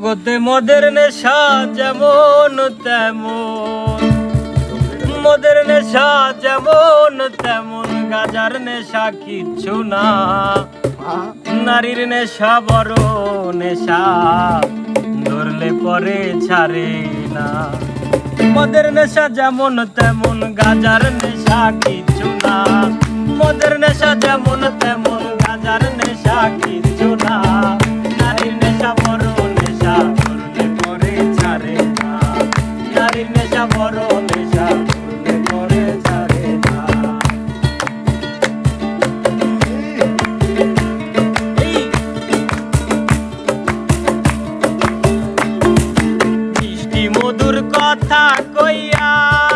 জগতে মদের নেশা যেমন তেমন। মদের নেশা যেমন তেমন, গাজার নেশা কিচ্ছু না। নারীর নেশা বড় নেশা, ধরলে পরে ছাড়ে না। মদের নেশা যেমন তেমন, গাজার নেশা কিচ্ছু না। মদের নেশা যেমন তেমন, গাজার নেশা কিছু 可呀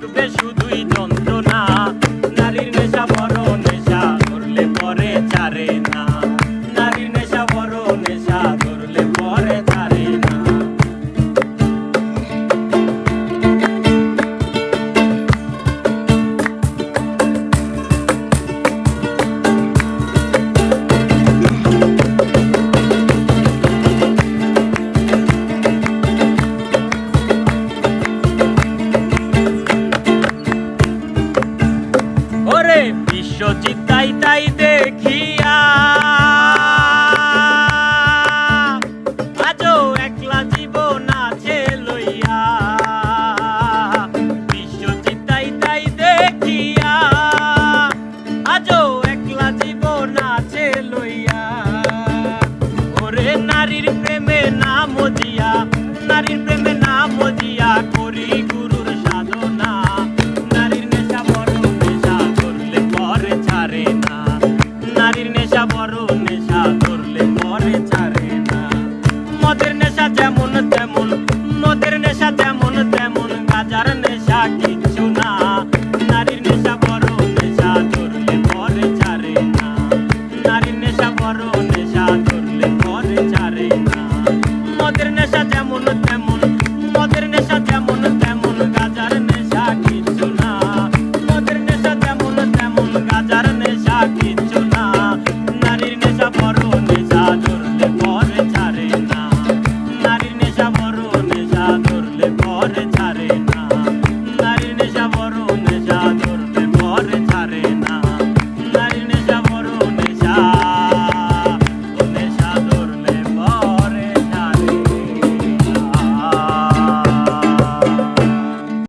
the vision. よちたいで